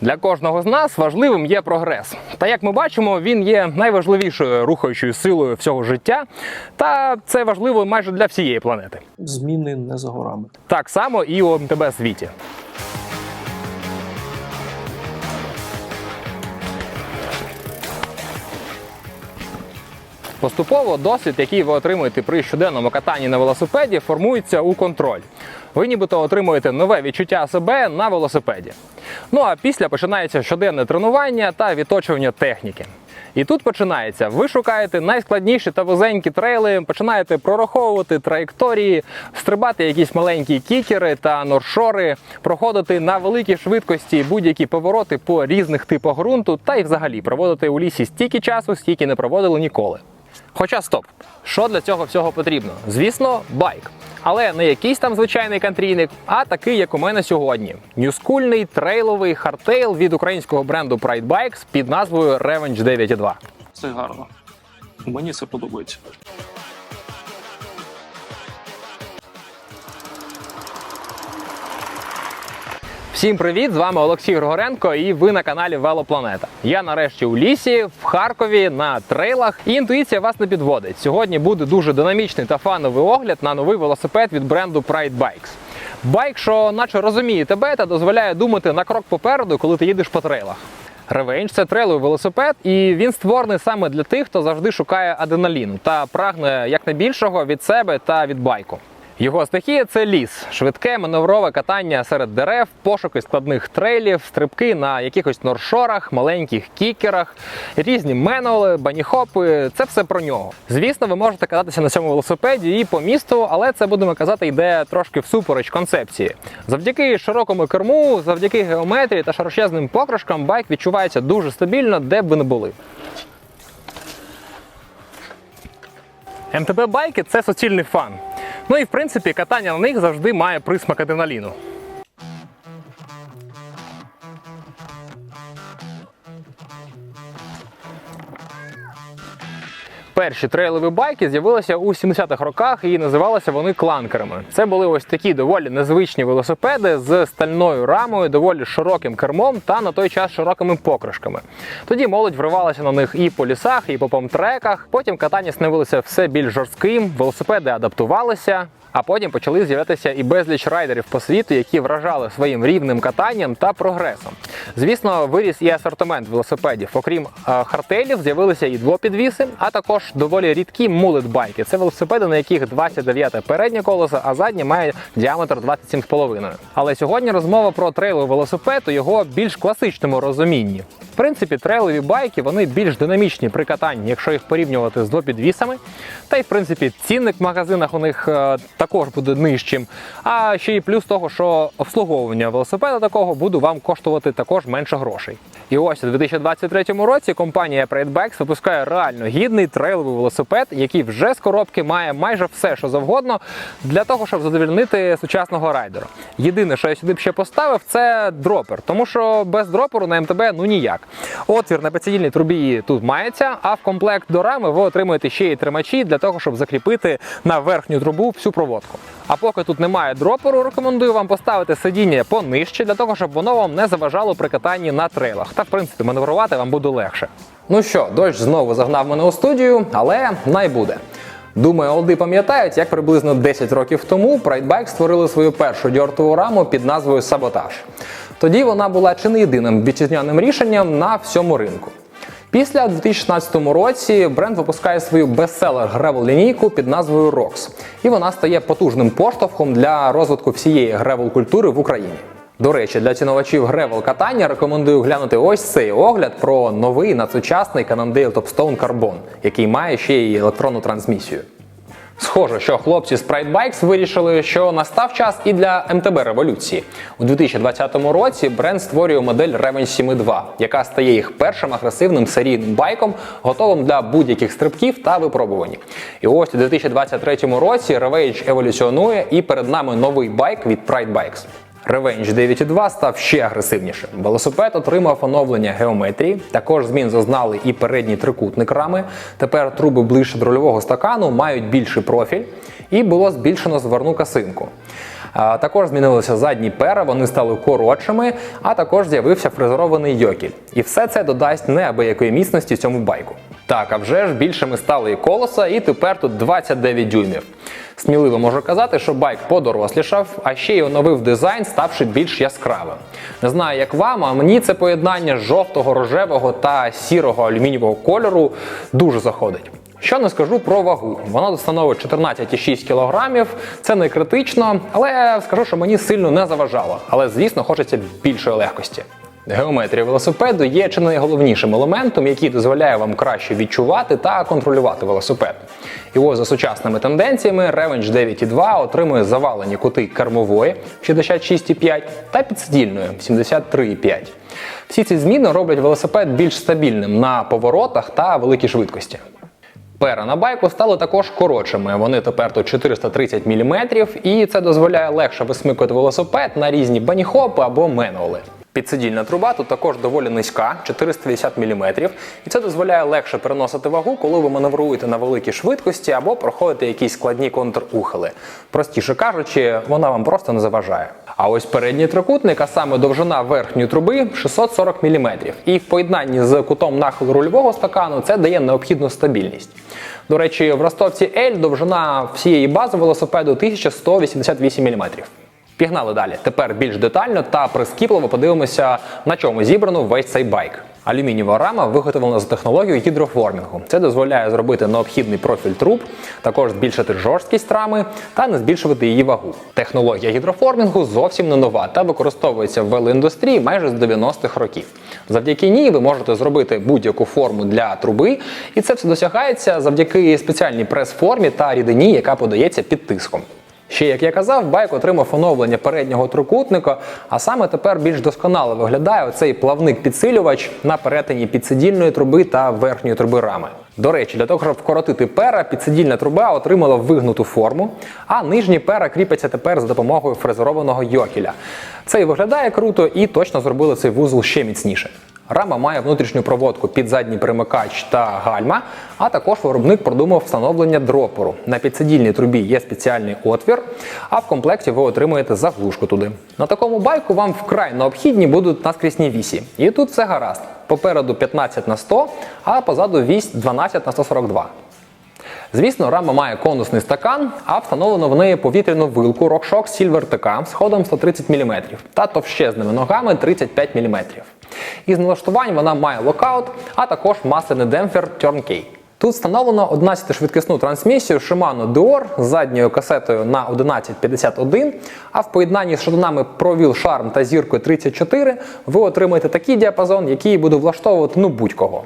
Для кожного з нас важливим є прогрес. Та як ми бачимо, він є найважливішою рухаючою силою всього життя, та це важливо майже для всієї планети. Зміни не за горами. Так само і у МТБ світі. Поступово досвід, який ви отримуєте при щоденному катанні на велосипеді, формується у контроль. Ви нібито отримуєте нове відчуття себе на велосипеді. Ну а після починається щоденне тренування та відточування техніки. І тут починається. Ви шукаєте найскладніші та вузенькі трейли, починаєте прораховувати траєкторії, стрибати якісь маленькі кікери та норшори, проходити на великій швидкості будь-які повороти по різних типах ґрунту та й взагалі проводити у лісі стільки часу, скільки не проводили ніколи. Хоча стоп, що для цього всього потрібно? Звісно, байк. Але не якийсь там звичайний кантрійник, а такий, як у мене сьогодні. Нюскульний трейловий хардтейл від українського бренду Pride Bikes під назвою Revenge 9.2. Це гарно. Мені це подобається. Всім привіт! З вами Олексій Григоренко і ви на каналі Велопланета. Я нарешті у лісі, в Харкові, на трейлах. І інтуїція вас не підводить. Сьогодні буде дуже динамічний та фановий огляд на новий велосипед від бренду Pride Bikes. Байк, що наче розуміє тебе та дозволяє думати на крок попереду, коли ти їдеш по трейлах. Ревенж це трейловий велосипед, і він створений саме для тих, хто завжди шукає адреналіну та прагне якнайбільшого від себе та від байку. Його стихія це ліс, швидке маневрове катання серед дерев, пошуки складних трейлів, стрибки на якихось норшорах, маленьких кікерах, різні менуали, баніхопи. Це все про нього. Звісно, ви можете кататися на цьому велосипеді і по місту, але це будемо казати, йде трошки всупереч концепції. Завдяки широкому керму, завдяки геометрії та широчезним покришкам, байк відчувається дуже стабільно, де б ви не були. МТБ байки це суцільний фан. Ну і в принципі катання на них завжди має присмак адреналіну. Перші трейлові байки з'явилися у 70-х роках і називалися вони кланкерами. Це були ось такі доволі незвичні велосипеди з стальною рамою, доволі широким кермом та на той час широкими покришками. Тоді молодь вривалася на них і по лісах, і по помтреках. Потім катання становилося все більш жорстким, велосипеди адаптувалися. А потім почали з'являтися і безліч райдерів по світу, які вражали своїм рівним катанням та прогресом. Звісно, виріс і асортимент велосипедів. Окрім е, хартелів, з'явилися і двопідвіси, а також доволі рідкі мулет-байки. Це велосипеди, на яких 29 переднє колесо, а заднє має діаметр 27,5. Але сьогодні розмова про трейловий велосипед у його більш класичному розумінні. Принципі, трейлові байки вони більш динамічні при катанні, якщо їх порівнювати з двопідвісами. Та й в принципі цінник в магазинах у них е, також буде нижчим. А ще й плюс того, що обслуговування велосипеда такого буде вам коштувати також менше грошей. І ось у 2023 році компанія Pride випускає реально гідний трейловий велосипед, який вже з коробки має майже все, що завгодно, для того, щоб задовільнити сучасного райдера. Єдине, що я сюди б ще поставив, це дропер, тому що без дроперу на МТБ ну ніяк. Отвір на підсидільній трубі тут мається, а в комплект до рами ви отримуєте ще й тримачі для того, щоб закріпити на верхню трубу всю проводку. А поки тут немає дроперу, рекомендую вам поставити сидіння понижче, для того, щоб воно вам не заважало при катанні на трейлах. Та в принципі маневрувати вам буде легше. Ну що, дощ знову загнав мене у студію, але най буде. Думаю, олди пам'ятають, як приблизно 10 років тому Bike створили свою першу дьортову раму під назвою Саботаж. Тоді вона була чи не єдиним вітчизняним рішенням на всьому ринку. Після у 2016 році бренд випускає свою бестселер гревел лінійку під назвою ROX. І вона стає потужним поштовхом для розвитку всієї гревел культури в Україні. До речі, для цінувачів гревел катання рекомендую глянути ось цей огляд про новий надсучасний Cannondale Topstone Carbon, який має ще й електронну трансмісію. Схоже, що хлопці з Pride Bikes вирішили, що настав час і для МТБ революції. У 2020 році бренд створює модель Revenge 7.2, яка стає їх першим агресивним серійним байком, готовим для будь-яких стрибків та випробувань. І ось у 2023 році Revenge еволюціонує і перед нами новий байк від Pride Bikes. Revenge 9.2 став ще агресивнішим. Велосипед отримав оновлення геометрії. Також змін зазнали і передній трикутник рами. Тепер труби ближче до рульового стакану мають більший профіль і було збільшено зверну касинку. Також змінилися задні пера, вони стали коротшими, а також з'явився фрезерований йокіль. І все це додасть неабиякої міцності цьому байку. Так, а вже ж більшими стали і колеса, і тепер тут 29 дюймів. Сміливо можу казати, що байк подорослішав, а ще й оновив дизайн, ставши більш яскравим. Не знаю, як вам, а мені це поєднання жовтого, рожевого та сірого алюмінієвого кольору дуже заходить. Що не скажу про вагу. Вона становить 14,6 кг. Це не критично, але скажу, що мені сильно не заважало. Але звісно, хочеться більшої легкості. Геометрія велосипеду є чи найголовнішим елементом, який дозволяє вам краще відчувати та контролювати велосипед. І ось за сучасними тенденціями Revenge 9.2 отримує завалені кути кермової 66,5 та підсидільної 73,5. Всі ці зміни роблять велосипед більш стабільним на поворотах та великій швидкості. Пера на байку стали також коротшими. Вони тепер тут 430 мм, і це дозволяє легше висмикувати велосипед на різні баніхопи або менуали. Підсидільна труба тут також доволі низька, 450 мм, і це дозволяє легше переносити вагу, коли ви маневруєте на великій швидкості або проходите якісь складні контрухили. Простіше кажучи, вона вам просто не заважає. А ось передній трикутник, а саме довжина верхньої труби 640 мм. І в поєднанні з кутом нахилу рульового стакану це дає необхідну стабільність. До речі, в ростовці L довжина всієї бази велосипеду 1188 мм. Пігнали далі. Тепер більш детально та прискіпливо подивимося, на чому зібрано весь цей байк. Алюмінієва рама виготовлена за технологією гідроформінгу. Це дозволяє зробити необхідний профіль труб, також збільшити жорсткість рами та не збільшувати її вагу. Технологія гідроформінгу зовсім не нова та використовується в велоіндустрії майже з 90-х років. Завдяки ній ви можете зробити будь-яку форму для труби, і це все досягається завдяки спеціальній прес-формі та рідині, яка подається під тиском. Ще, як я казав, байк отримав оновлення переднього трикутника, а саме тепер більш досконало виглядає оцей плавник-підсилювач на перетині підсидільної труби та верхньої труби рами. До речі, для того, щоб вкоротити пера, підсидільна труба отримала вигнуту форму, а нижні пера кріпяться тепер за допомогою фрезерованого йокіля. Це і виглядає круто, і точно зробили цей вузол ще міцніше. Рама має внутрішню проводку під задній примикач та гальма, а також виробник продумав встановлення дропору. На підсидільній трубі є спеціальний отвір, а в комплекті ви отримуєте заглушку туди. На такому байку вам вкрай необхідні будуть наскрісні вісі. І тут все гаразд. Попереду 15 на 100, а позаду вісь 12 на 142. Звісно, рама має конусний стакан, а встановлено в неї повітряну вилку RockShox Silver TK з ходом 130 мм та товщезними ногами 35 мм. Із налаштувань вона має локаут, а також масляний демпфер Turnkey. Тут встановлено 11-швидкісну трансмісію Shimano Dior з задньою касетою на 1151, а в поєднанні з шатунами ProWheel Charm та зіркою 34 ви отримаєте такий діапазон, який буде влаштовувати ну будь-кого.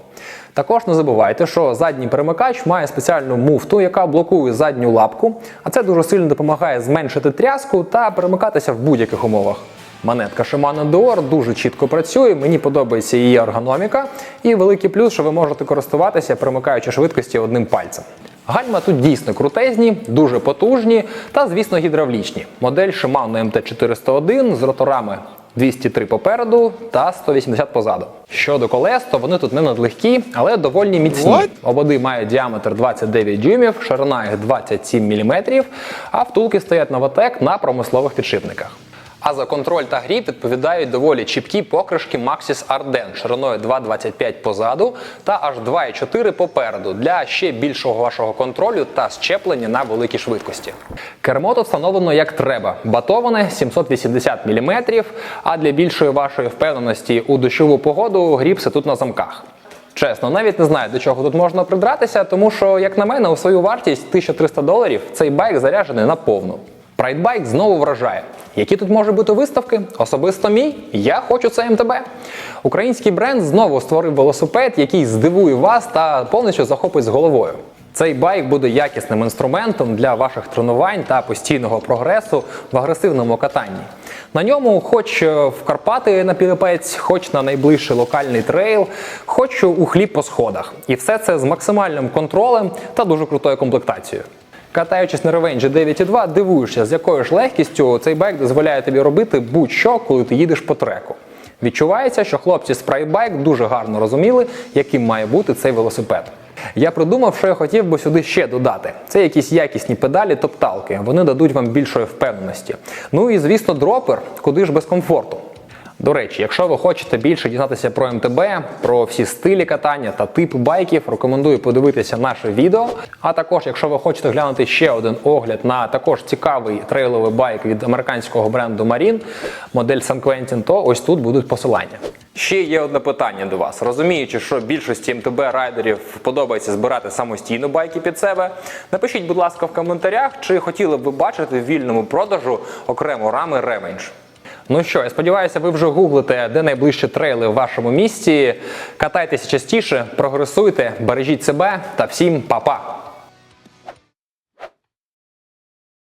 Також не забувайте, що задній перемикач має спеціальну муфту, яка блокує задню лапку, а це дуже сильно допомагає зменшити тряску та перемикатися в будь-яких умовах. Монетка Shimano Dior дуже чітко працює, мені подобається її ергономіка. І великий плюс, що ви можете користуватися, перемикаючи швидкості одним пальцем. Гальма тут дійсно крутезні, дуже потужні та, звісно, гідравлічні. Модель Shimano MT401 з роторами 203 попереду та 180 позаду. Щодо колес, то вони тут не надлегкі, але доволі міцні. Ободи мають діаметр 29 дюймів, ширина їх 27 мм, а втулки стоять новотек на промислових підшипниках. А за контроль та гріб відповідають доволі чіпкі покришки Maxis Arden шириною 2,25 позаду та аж 2,4 попереду для ще більшого вашого контролю та щеплення на великій швидкості. Кермо тут встановлено як треба, батоване 780 мм, а для більшої вашої впевненості у дощову погоду грібси тут на замках. Чесно, навіть не знаю, до чого тут можна придратися, тому що, як на мене, у свою вартість 1300 доларів цей байк заряджений на повну. Прайдбайк знову вражає. Які тут можуть бути виставки? Особисто мій, я хочу це МТБ. Український бренд знову створив велосипед, який здивує вас та повністю захопить з головою. Цей байк буде якісним інструментом для ваших тренувань та постійного прогресу в агресивному катанні. На ньому, хоч е, в Карпати на Пілипець, хоч на найближчий локальний трейл, хоч у хліб по сходах. І все це з максимальним контролем та дуже крутою комплектацією. Катаючись на Revenge 9.2, дивуєшся, з якою ж легкістю цей байк дозволяє тобі робити будь-що, коли ти їдеш по треку. Відчувається, що хлопці Pride дуже гарно розуміли, яким має бути цей велосипед. Я придумав, що я хотів би сюди ще додати. Це якісь якісні педалі топталки. Вони дадуть вам більшої впевненості. Ну і звісно, дропер, куди ж без комфорту. До речі, якщо ви хочете більше дізнатися про МТБ, про всі стилі катання та типи байків, рекомендую подивитися наше відео. А також, якщо ви хочете глянути ще один огляд на також цікавий трейловий байк від американського бренду Marine, модель San Quentin, то ось тут будуть посилання. Ще є одне питання до вас. Розуміючи, що більшості МТБ райдерів подобається збирати самостійно байки під себе. Напишіть, будь ласка, в коментарях, чи хотіли б ви бачити в вільному продажу окремо рами Revenge. Ну що, я сподіваюся, ви вже гуглите, де найближчі трейли в вашому місті. Катайтеся частіше, прогресуйте, бережіть себе та всім па-па!